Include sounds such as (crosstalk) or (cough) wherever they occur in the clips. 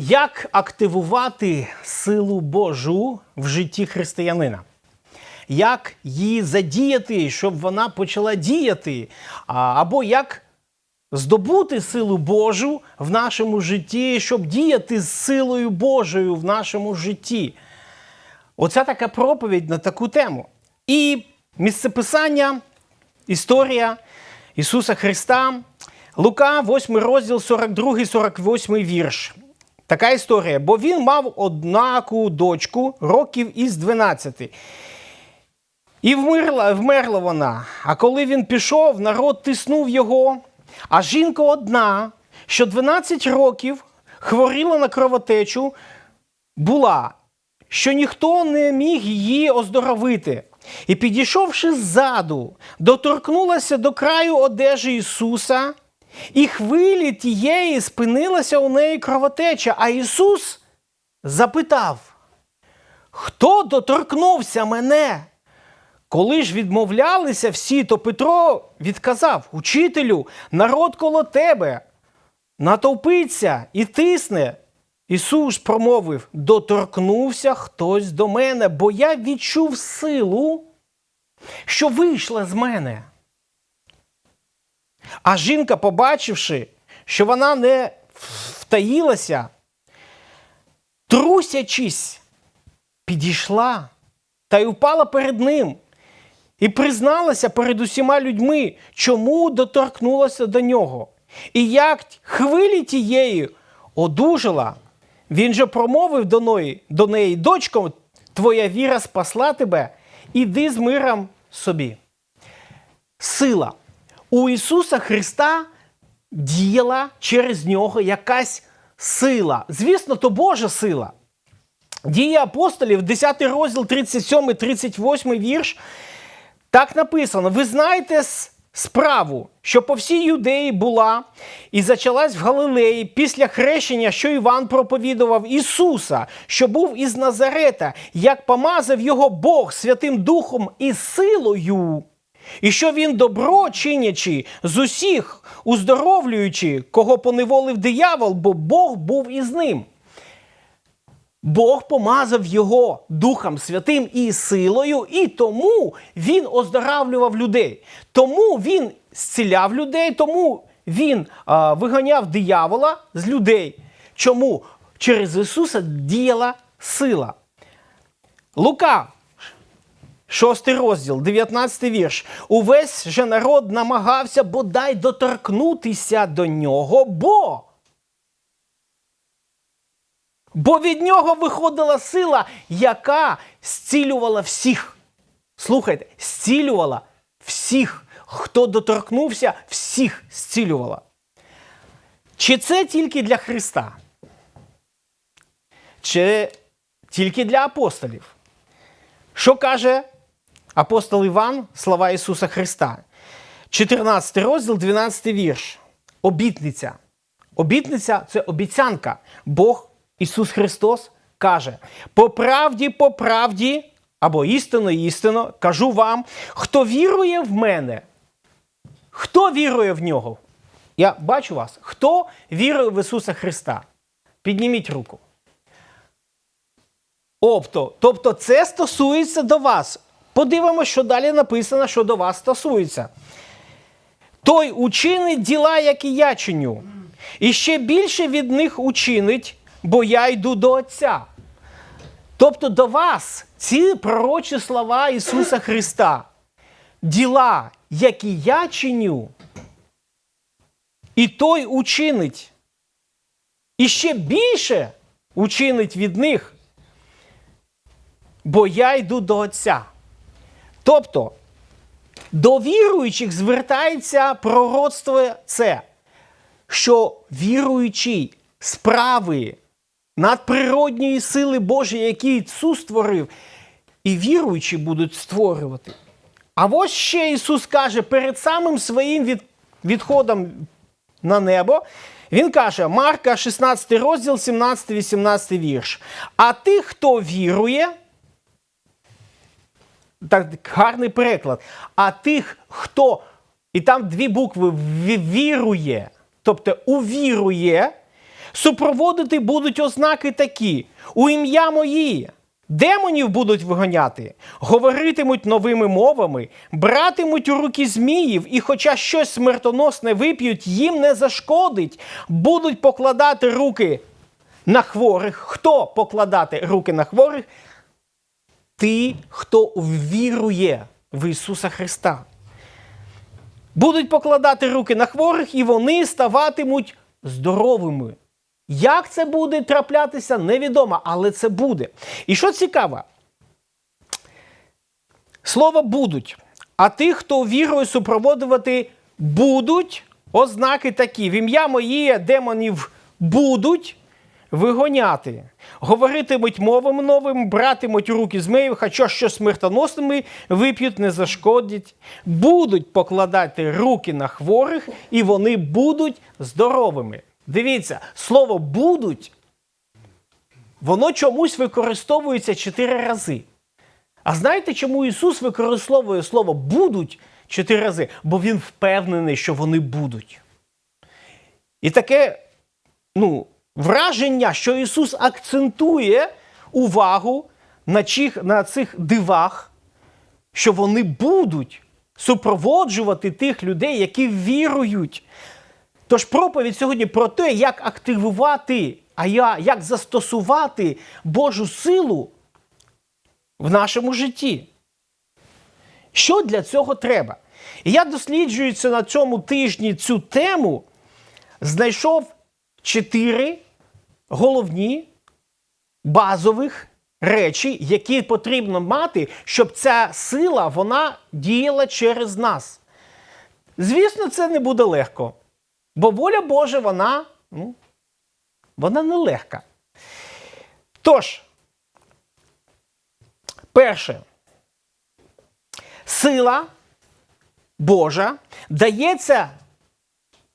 Як активувати силу Божу в житті християнина? Як її задіяти, щоб вона почала діяти? Або як здобути силу Божу в нашому житті, щоб діяти з силою Божою в нашому житті? Оце така проповідь на таку тему. І місцеписання, історія Ісуса Христа, Лука, 8 розділ, 42-48 вірш. Така історія. Бо він мав однаку дочку років із 12. І вмерла, вмерла вона. А коли він пішов, народ тиснув його. А жінка одна, що 12 років хворіла на кровотечу, була, що ніхто не міг її оздоровити. І підійшовши ззаду, доторкнулася до краю одежі Ісуса, і хвилі тієї спинилася у неї кровотеча. А Ісус запитав: Хто доторкнувся мене? Коли ж відмовлялися всі, то Петро відказав: Учителю, народ коло тебе натовпиться і тисне. Ісус промовив: доторкнувся хтось до мене, бо я відчув силу, що вийшла з мене. А жінка, побачивши, що вона не втаїлася, трусячись, підійшла та й упала перед ним і призналася перед усіма людьми, чому доторкнулася до нього. І як хвилі тієї одужала, він же промовив до неї, до неї дочко, твоя віра спасла тебе, іди з миром собі. Сила. У Ісуса Христа діяла через нього якась сила. Звісно, то Божа сила. Дії апостолів, 10 розділ, 37, 38 вірш. Так написано: ви знаєте справу, що по всій юдеї була і зачалась в Галилеї після хрещення, що Іван проповідував Ісуса, що був із Назарета, як помазав його Бог Святим Духом і силою. І що він добро чинячи з усіх, уздоровлюючи, кого поневолив диявол, бо Бог був із ним. Бог помазав його Духом Святим і силою, і тому він оздоравлював людей. Тому він зціляв людей, тому він а, виганяв диявола з людей. Чому? Через Ісуса діяла сила. Лука, 6 розділ, 19 вірш. Увесь же народ намагався бодай доторкнутися до нього, бо. Бо від нього виходила сила, яка зцілювала всіх. Слухайте, зцілювала всіх. Хто доторкнувся, всіх зцілювала. Чи це тільки для Христа? Чи тільки для апостолів? Що каже апостол Іван, слова Ісуса Христа? 14 розділ, 12 вірш. Обітниця. Обітниця це обіцянка. Бог Ісус Христос каже: по правді, по правді, або істинно, істинно, кажу вам, хто вірує в мене, хто вірує в нього? Я бачу вас. Хто вірує в Ісуса Христа? Підніміть руку. Тобто, тобто це стосується до вас. Подивимося, що далі написано, що до вас стосується. Той учинить діла, як і я чиню, і ще більше від них учинить, бо я йду до Отця. Тобто до вас ці пророчі слова Ісуса Христа, діла, які я чиню, і той учинить, і ще більше учинить від них, бо я йду до Отця. Тобто, до віруючих звертається пророцтво це, що віруючий справи надприродньої сили Божої, які Ісус створив, і віруючі будуть створювати. А ось ще Ісус каже перед самим своїм від, відходом на небо. Він каже, Марка, 16 розділ, 17-18 вірш. А тих, хто вірує, так гарний переклад. А тих, хто, і там дві букви вірує, тобто увірує, Супроводити будуть ознаки такі: у ім'я мої. Демонів будуть виганяти, говоритимуть новими мовами, братимуть у руки зміїв, і, хоча щось смертоносне вип'ють, їм не зашкодить, будуть покладати руки на хворих. Хто покладати руки на хворих? Ти, хто вірує в Ісуса Христа. Будуть покладати руки на хворих, і вони ставатимуть здоровими. Як це буде траплятися, невідомо, але це буде. І що цікаво, слово будуть. А тих, хто вірою супроводжувати будуть ознаки такі: в ім'я моє демонів будуть вигоняти, говоритимуть мовами новими, братимуть у руки змеїв, хоча що смертоносними вип'ють, не зашкодять, будуть покладати руки на хворих, і вони будуть здоровими. Дивіться, слово будуть, воно чомусь використовується чотири рази. А знаєте, чому Ісус використовує слово будуть чотири рази? Бо Він впевнений, що вони будуть. І таке ну, враження, що Ісус акцентує увагу на, чих, на цих дивах, що вони будуть супроводжувати тих людей, які вірують. Тож проповідь сьогодні про те, як активувати, а я, як застосувати Божу силу в нашому житті. Що для цього треба? І я досліджуючи на цьому тижні цю тему, знайшов чотири головні базових речі, які потрібно мати, щоб ця сила вона діяла через нас. Звісно, це не буде легко. Бо воля Божа, вона, ну, вона нелегка. Тож, перше, сила Божа дається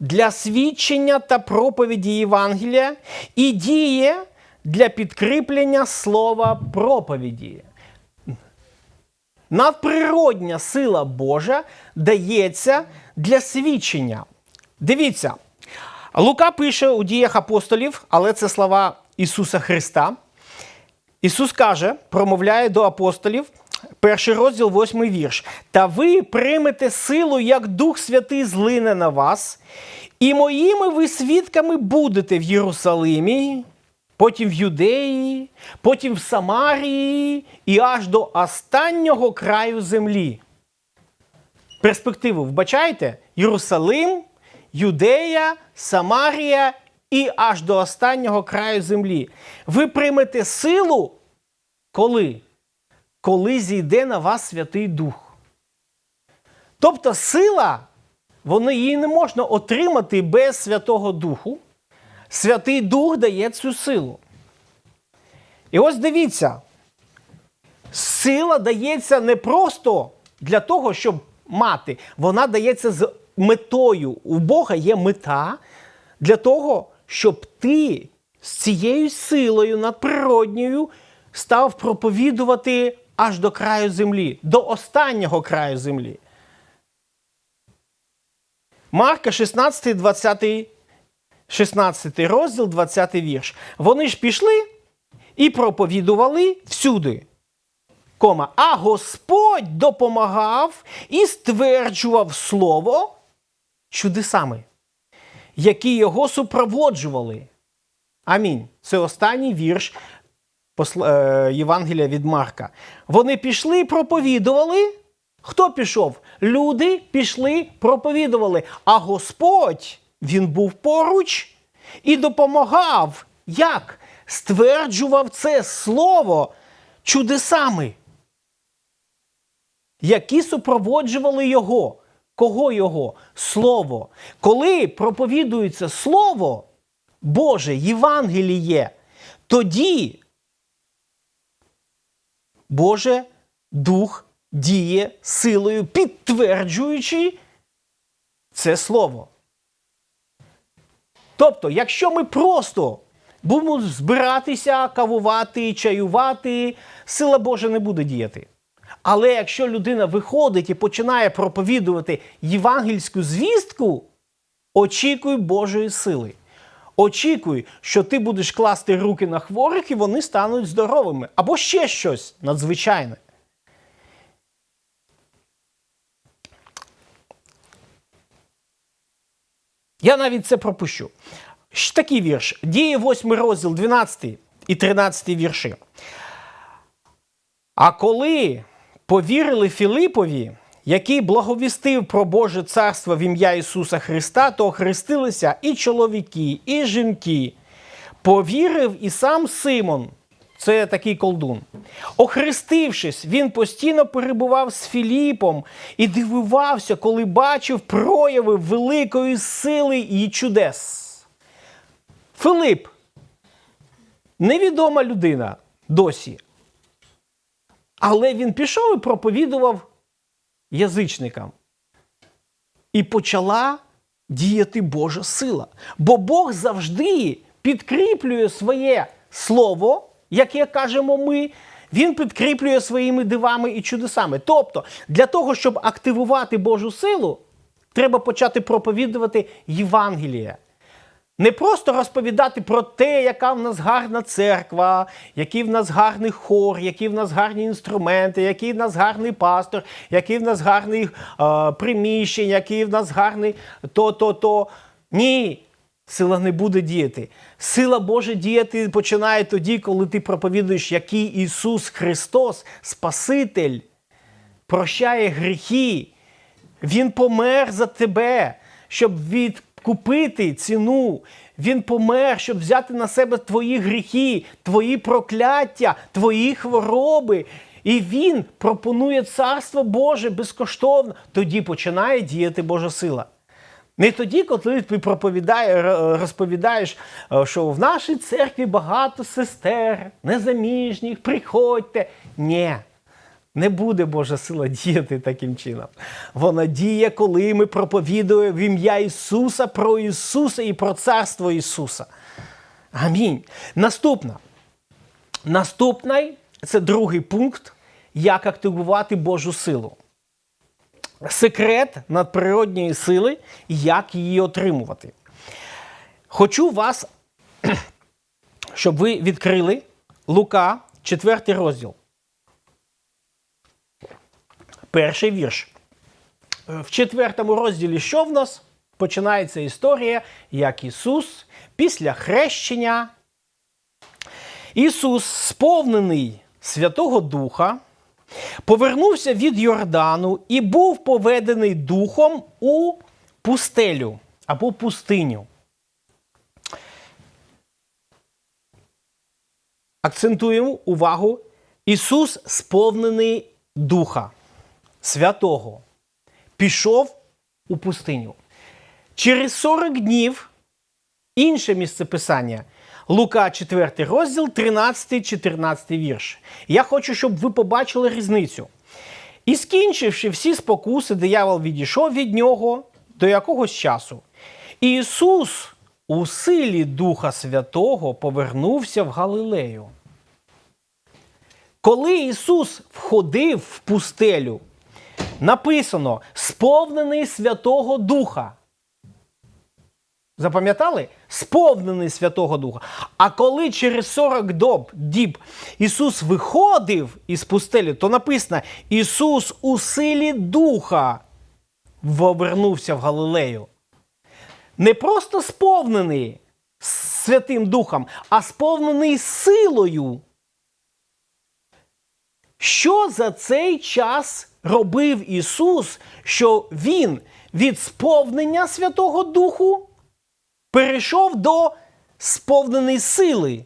для свідчення та проповіді Євангелія і діє для підкріплення слова проповіді. Надприродня сила Божа дається для свідчення. Дивіться, Лука пише у діях апостолів, але це слова Ісуса Христа. Ісус каже, промовляє до апостолів, перший розділ, восьмий вірш. Та ви приймете силу, як Дух Святий злине на вас, і моїми ви свідками будете в Єрусалимі, потім в Юдеї, потім в Самарії і аж до останнього краю землі. Перспективу вбачаєте? Єрусалим, Юдея, Самарія і аж до останнього краю землі. Ви приймете силу, коли? Коли зійде на вас Святий Дух. Тобто сила, вони її не можна отримати без Святого Духу. Святий Дух дає цю силу. І ось дивіться, сила дається не просто для того, щоб мати, вона дається з метою. У Бога є мета для того, щоб ти з цією силою надприродньою став проповідувати аж до краю землі, до останнього краю землі. Марка 16, 20, 16 розділ, 20 вірш. Вони ж пішли і проповідували всюди. Кома, а Господь допомагав і стверджував слово чудесами, які його супроводжували. Амінь. Це останній вірш Євангелія від Марка. Вони пішли і проповідували. Хто пішов? Люди пішли, проповідували. А Господь, Він був поруч і допомагав. Як? Стверджував це слово чудесами, які супроводжували його. Кого його? Слово. Коли проповідується Слово Боже, Євангеліє, тоді Боже Дух діє силою, підтверджуючи це слово. Тобто, якщо ми просто будемо збиратися, кавувати, чаювати, сила Божа не буде діяти. Але якщо людина виходить і починає проповідувати євангельську звістку, очікуй Божої сили. Очікуй, що ти будеш класти руки на хворих і вони стануть здоровими. Або ще щось надзвичайне. Я навіть це пропущу. Такий вірш. Діє 8 розділ, 12 і 13 вірші. А коли повірили Філипові, який благовістив про Боже царство в ім'я Ісуса Христа, то охрестилися і чоловіки, і жінки. Повірив і сам Симон, це такий колдун. Охрестившись, він постійно перебував з Філіпом і дивувався, коли бачив прояви великої сили і чудес. Филип невідома людина досі. Але він пішов і проповідував язичникам. І почала діяти Божа сила. Бо Бог завжди підкріплює своє слово, яке кажемо ми, він підкріплює своїми дивами і чудесами. Тобто, для того, щоб активувати Божу силу, треба почати проповідувати Євангеліє. Не просто розповідати про те, яка в нас гарна церква, який в нас гарний хор, які в нас гарні інструменти, який в нас гарний пастор, який в нас гарний е, приміщення, який в нас гарний то-то-то. Ні, сила не буде діяти. Сила Божа діяти починає тоді, коли ти проповідуєш, який Ісус Христос, Спаситель, прощає гріхи. Він помер за тебе, щоб відкупити ціну. Він помер, щоб взяти на себе твої гріхи, твої прокляття, твої хвороби. І він пропонує царство Боже безкоштовно. Тоді починає діяти Божа сила. Не тоді, коли ти розповідаєш, е, що в нашій церкві багато сестер, незаміжніх, приходьте. Ні. Не буде Божа сила діяти таким чином. Вона діє, коли ми проповідуємо в ім'я Ісуса про Ісуса і про Царство Ісуса. Амінь. Наступна. Наступний це другий пункт, як активувати Божу силу. Секрет надприродньої сили, як її отримувати. Хочу вас, (clears throat) щоб ви відкрили Лука, 4 розділ. Перший вірш. В четвертому розділі що в нас? Починається історія, як Ісус після хрещення. Ісус, сповнений Святого Духа, повернувся від Йордану і був поведений Духом у пустелю або пустиню. Акцентуємо увагу. Ісус сповнений Духа Святого пішов у пустиню. Через 40 днів інше місце писання. Лука 4 розділ, 13-14 вірш. Я хочу, щоб ви побачили різницю. І скінчивши всі спокуси, диявол відійшов від нього до якогось часу. І Ісус у силі Духа Святого повернувся в Галилею. Коли Ісус входив в пустелю, написано сповнений Святого Духа. Запам'ятали? Сповнений Святого Духа. А коли через 40 доб діб Ісус виходив із пустелі, то написано: Ісус у силі Духа повернувся в Галилею. Не просто сповнений Святим Духом, а сповнений силою. Що за цей час робив Ісус, що Він від сповнення Святого Духу перейшов до сповненої сили?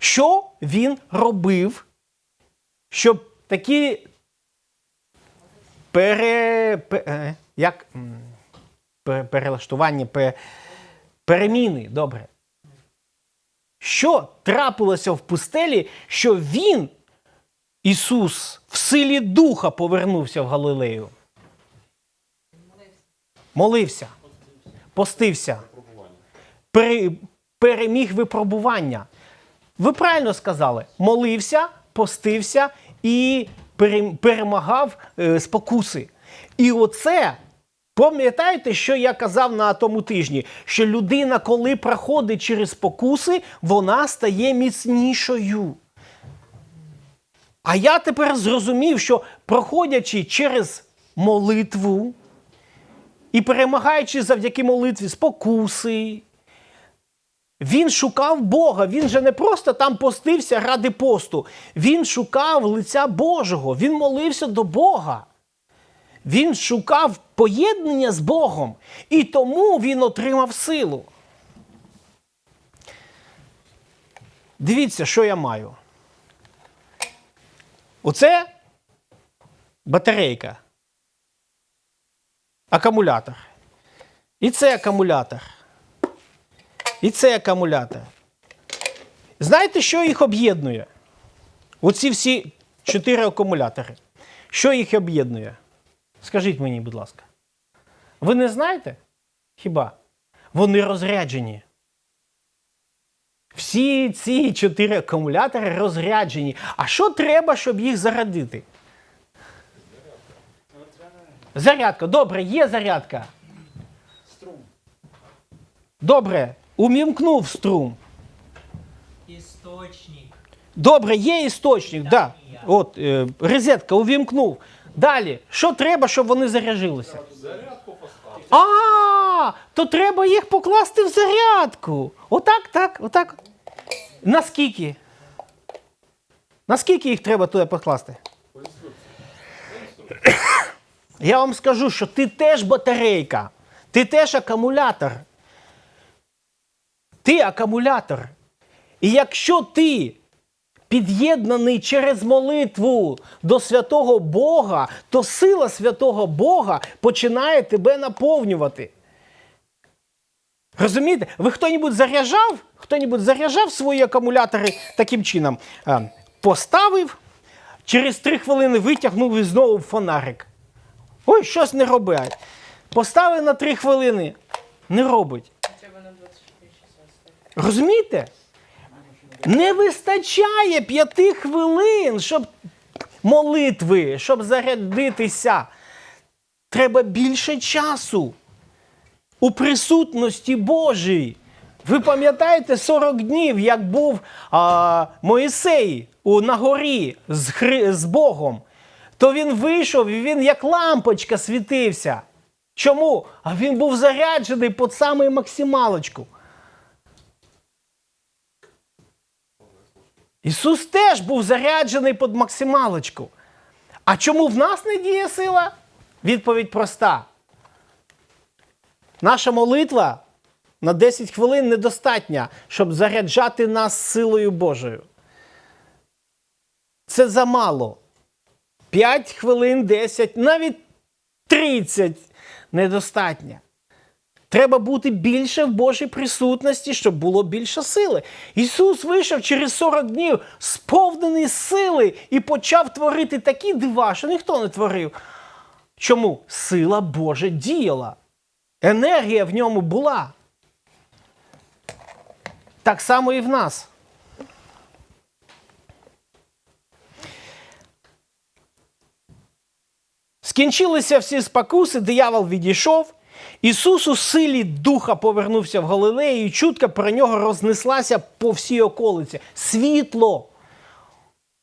Що він робив, щоб такі пере, пе- як, м, перелаштування, пе- переміни, добре. Що трапилося в пустелі, що він, Ісус, в силі Духа повернувся в Галилею? Молився, постився, переміг випробування. Ви правильно сказали, молився, постився і перемагав е, спокуси. І оце Пам'ятаєте, що я казав на тому тижні? Що людина, коли проходить через покуси, вона стає міцнішою. А я тепер зрозумів, що проходячи через молитву і перемагаючи завдяки молитві спокуси, він шукав Бога. Він же не просто там постився ради посту. Він шукав лиця Божого. Він молився до Бога. Він шукав поєднання з Богом. І тому він отримав силу. Дивіться, що я маю. Оце батарейка. Акумулятор. І це акумулятор. І це акумулятор. Знаєте, що їх об'єднує? Оці всі чотири акумулятори. Що їх об'єднує? Скажіть мені, будь ласка. Ви не знаєте? Хіба? Вони розряджені. Всі ці чотири акумулятори розряджені. А що треба, щоб їх зарядити? Зарядка. Добре, є зарядка. Струм. Добре, умімкнув струм. Істочник. Добре, є істочник, да. Да. От, е, розетка увімкнув. Далі, що треба, щоб вони заряжилися? Поставити. А, то треба їх покласти в зарядку. Отак, так, отак. Наскільки? Наскільки їх треба туди покласти? Я вам скажу, що ти теж батарейка, ти теж акумулятор. Ти акумулятор. І якщо ти під'єднаний через молитву до святого Бога, то сила святого Бога починає тебе наповнювати. Розумієте? Ви хто-небудь заряджав? Хто-небудь заряджав свої акумулятори таким чином? Поставив, через три хвилини витягнув і знову фонарик. Ой, щось не робить. Поставив на три хвилини. Не робить. Хоча б на 24 часа ставити. Розумієте? Не вистачає п'яти хвилин, щоб молитви, щоб зарядитися. Треба більше часу у присутності Божій. Ви пам'ятаєте 40 днів, як був а, Моїсей у, на горі з, Хри, з Богом, то він вийшов і він як лампочка світився. Чому? А він був заряджений під самий максималочку. Ісус теж був заряджений під максималочку. А чому в нас не діє сила? Відповідь проста. Наша молитва на 10 хвилин недостатня, щоб заряджати нас силою Божою. Це замало. 5 хвилин, 10, навіть 30 недостатньо. Треба бути більше в Божій присутності, щоб було більше сили. Ісус вийшов через 40 днів, сповнений сили, і почав творити такі дива, що ніхто не творив. Чому? Сила Божа діяла. Енергія в ньому була. Так само і в нас. Скінчилися всі спокуси, диявол відійшов. Ісус у силі духа повернувся в Галилею, і чутка про нього рознеслася по всій околиці. Світло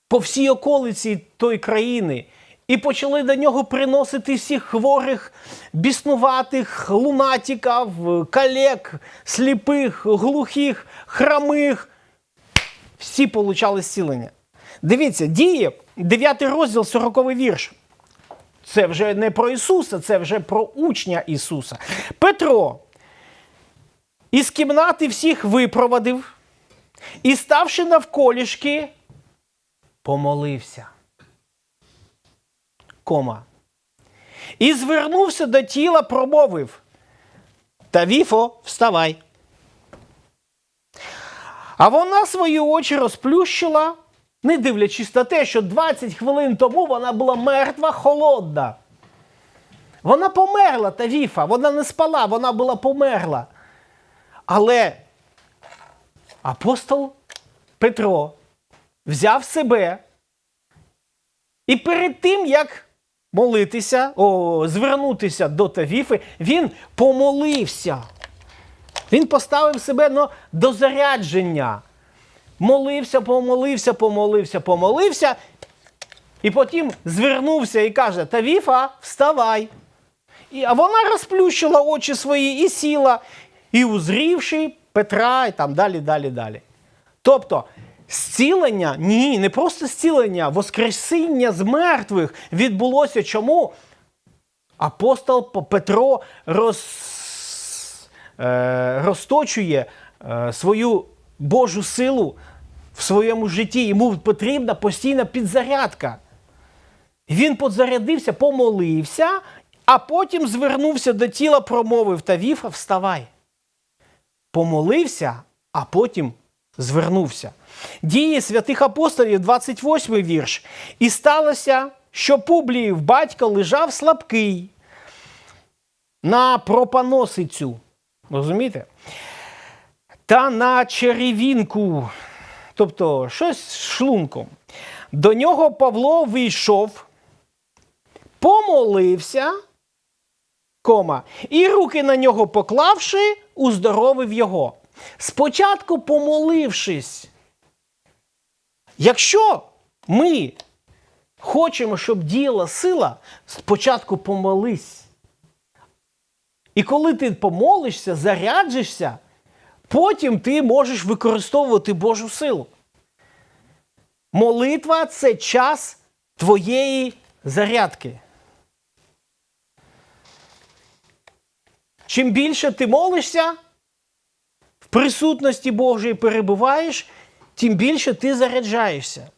по всій околиці тої країни. І почали до нього приносити всіх хворих, біснуватих, лунатиків, калек, сліпих, глухих, хромих. Всі получали зцілення. Дивіться, діє 9 розділ, 40 вірш. Це вже не про Ісуса, це вже про учня Ісуса. Петро із кімнати всіх випровадив і, ставши навколішки, помолився. Кома. І звернувся до тіла, промовив. Тавіфо, вставай. А вона свої очі розплющила, не дивлячись на те, що 20 хвилин тому вона була мертва, холодна. Вона померла, Тавіфа, вона не спала, вона була померла. Але апостол Петро взяв себе і перед тим, як молитися, о, звернутися до Тавіфи, він помолився. Він поставив себе на дозарядження. Молився, помолився, помолився, помолився. І потім звернувся і каже: Тавіфа, вставай. І, а вона розплющила очі свої і сіла, і узрівши Петра, і там далі, далі, далі. Тобто, зцілення, ні, не просто зцілення, воскресіння з мертвих відбулося чому? Апостол Петро роз, е, розточує е, свою Божу силу в своєму житті. Йому потрібна постійна підзарядка. Він подзарядився, помолився, а потім звернувся до тіла, промовив Тавіфа, вставай. Помолився, а потім звернувся. Дії святих апостолів, 28 вірш. І сталося, що Публіїв батько лежав слабкий на пропаносицю. Розумієте? Та на черевінку, тобто щось з шлунком. До нього Павло вийшов, помолився, кома, і руки на нього поклавши, уздоровив його. Спочатку помолившись. Якщо ми хочемо, щоб діяла сила, спочатку помолись. І коли ти помолишся, заряджишся, потім ти можеш використовувати Божу силу. Молитва це час твоєї зарядки. Чим більше ти молишся, в присутності Божої перебуваєш, тим більше ти заряджаєшся.